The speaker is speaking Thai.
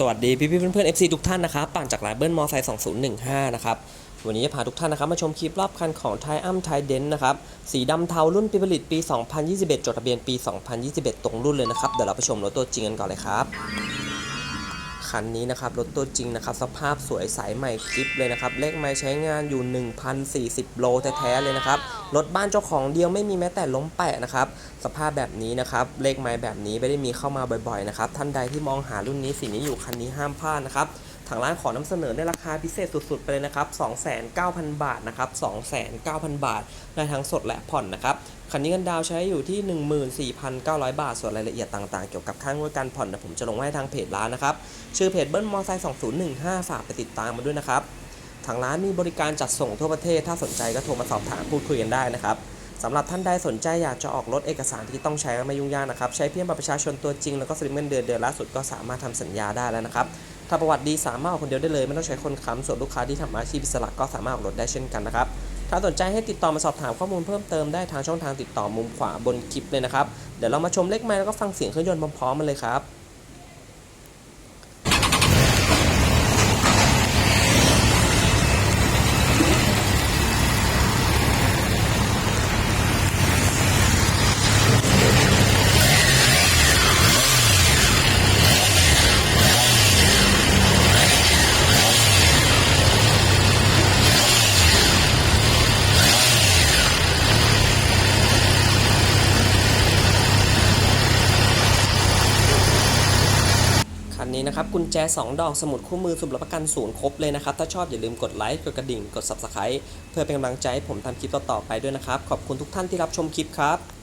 สวัสดีพี่พี่เพื่อนเพื่อนๆ FC ทุกท่านนะครับปั่นจากร้านเบิ้ลมอไซค์2015 นะครับ วันนี้จะพาทุกท่านนะครับ มาชมคลิปรอบคันของไทอัมไทเดนนะครับ สีดำเทารุ่นปีผลิตปี 2021 จดทะเบียนปี 2021 ตรงรุ่นเลยนะครับ เดี๋ยวเราไปชมรถตัวจริงกันก่อนเลยครับ คันนี้นะครับรถตัวจริงนะครับสภาพสวยใสใหม่กริปเลยนะครับเลขไม้ใช้งานอยู่ 1,040 โลแท้ๆเลยนะครับรถบ้านเจ้าของเดียวไม่มีแม้แต่ล้มแปะนะครับสภาพแบบนี้นะครับเลขไม้แบบนี้ไม่ได้มีเข้ามาบ่อยๆนะครับท่านใดที่มองหารุ่นนี้สีนี้อยู่คันนี้ห้ามพลาดนะครับ ทางร้านขอนำเสนอในราคาพิเศษสุดๆ ไปเลยนะครับ 29,000บาทนะครับ 29,000 บาท ได้ทั้งสดและผ่อนนะครับ คันนี้กันดาวใช้อยู่ที่ 14,900 บาท ส่วนรายละเอียดต่างๆ เกี่ยวกับค่างวดการผ่อนเดี๋ยวผมจะลงไว้ทางเพจร้านนะครับ ชื่อเพจเบิ้ลมอไซค์2015 ฝากไปติดตามมาด้วยนะครับ ทางร้านมีบริการจัดส่งทั่วประเทศ ถ้าสนใจก็โทรมาสอบถามพูดคุยกันได้นะครับสำหรับท่านใดสนใจอยากจะออกรถเอกสารที่ต้องใช้ไม่ยุ่งยากนะครับ ใช้เพียงบัตรประชาชนตัวจริงแล้วก็สลิปเงินเดือนเดือนล่าสุดก็สามารถทำสัญญาได้แล้วนะครับ ถ้าประวัติดีสามารถออกคนเดียวได้เลย ไม่ต้องใช้คนค้ำส่วนลูกค้าที่ทำอาชีพอิสระก็สามารถออกรถได้เช่นกันนะครับถ้าสนใจให้ติดต่อมาสอบถามข้อมูลเพิ่มเติมได้ทางช่องทางติดต่อมุมขวาบนคลิปเลยนะครับ เดี๋ยวเรามาชมเลขไม้แล้วก็ฟังเสียงเครื่องยนต์พร้อมๆกันเลยครับ คั นี้นะครับกุญแจ 2 ดอกสมุดคู่มือสุบรับประกันศูนย์ครบเลยนะครับ ถ้าชอบอย่าลืมกดไลค์กดกระดิ่งกด Subscribe เพื่อเป็นกำลังใจให้ผมทำคลิปต่อๆไปด้วยนะครับ ขอบคุณทุกท่านที่รับชมคลิปครับ